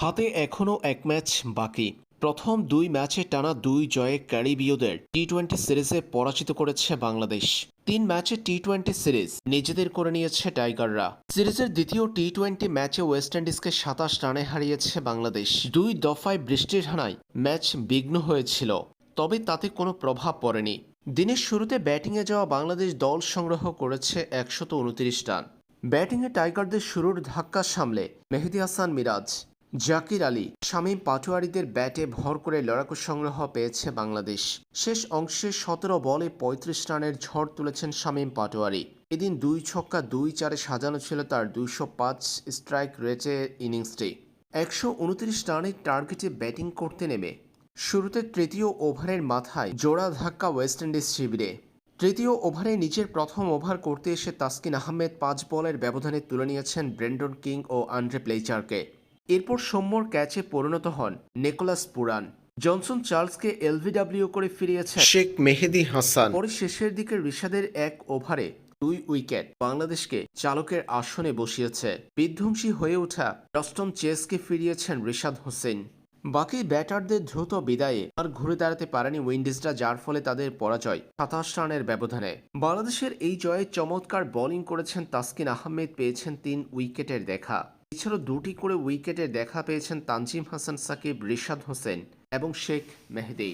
হাতে এখনও এক ম্যাচ বাকি। প্রথম দুই ম্যাচে টানা দুই জয়ে ক্যারিবীয়দের টি টোয়েন্টি সিরিজে পরাজিত করেছে বাংলাদেশ। তিন ম্যাচে টি টোয়েন্টি সিরিজ নিজেদের করে নিয়েছে টাইগাররা। সিরিজের দ্বিতীয় টি টোয়েন্টি ম্যাচে ওয়েস্ট ইন্ডিজকে সাতাশ রানে হারিয়েছে বাংলাদেশ। দুই দফায় বৃষ্টির হানায় ম্যাচ বিঘ্ন হয়েছিল, তবে তাতে কোনো প্রভাব পড়েনি। দিনের শুরুতে ব্যাটিংয়ে যাওয়া বাংলাদেশ দল সংগ্রহ করেছে একশত উনত্রিশ রান। ব্যাটিংয়ে টাইগারদের শুরুর ধাক্কা সামলে মেহেদি হাসান মিরাজ। জাকির আলী, শামীম পাটোয়ারিদের ব্যাটে ভর করে লড়াকু সংগ্রহ পেয়েছে বাংলাদেশ। শেষ অংশে সতেরো বলে পঁয়ত্রিশ রানের ঝড় তুলেছেন শামীম পাটোয়ারি। এদিন দুই ছক্কা দুই চারে সাজানো ছিল তার দুইশো পাঁচ স্ট্রাইক রেটের ইনিংসটি। একশো উনত্রিশ রানের টার্গেটে ব্যাটিং করতে নেমে। শুরুতে তৃতীয় ওভারের মাথায় জোড়া ধাক্কা ওয়েস্ট ইন্ডিজ শিবিরে। তৃতীয় ওভারে নিজের প্রথম ওভার করতে এসে তাসকিন আহমেদ পাঁচ বলের ব্যবধানে তুলে নিয়েছেন ব্রেন্ডন কিং ও আন্ড্রে প্লেচারকে এরপর সৌম্যর ক্যাচে পরিণত হন নিকোলাস পুরান জনসন চার্লসকে এলভিডব্লিউ করে ফিরিয়েছেন শেখ মেহেদি হাসান। পরে শেষের দিকে ঋষাদের এক ওভারে দুই উইকেট বাংলাদেশকে চালকের আসনে বসিয়েছে। বিধ্বংসী হয়ে ওঠা ডস্টন চেসকে ফিরিয়েছেন রিশাদ হোসেন। বাকি ব্যাটারদের দ্রুত বিদায়ে আর ঘুরে দাঁড়াতে পারেনি উইন্ডিজরা যার ফলে তাদের পরাজয় সাতাশ রানের ব্যবধানে। বাংলাদেশের এই জয়ে চমৎকার বোলিং করেছেন তাসকিন আহমেদ পেয়েছেন তিন উইকেটের দেখা। এছাড়াও দুটি করে উইকেটে দেখা পেয়েছেন তানজিম হাসান সাকিব রিশাদ হোসেন এবং শেখ মেহেদি।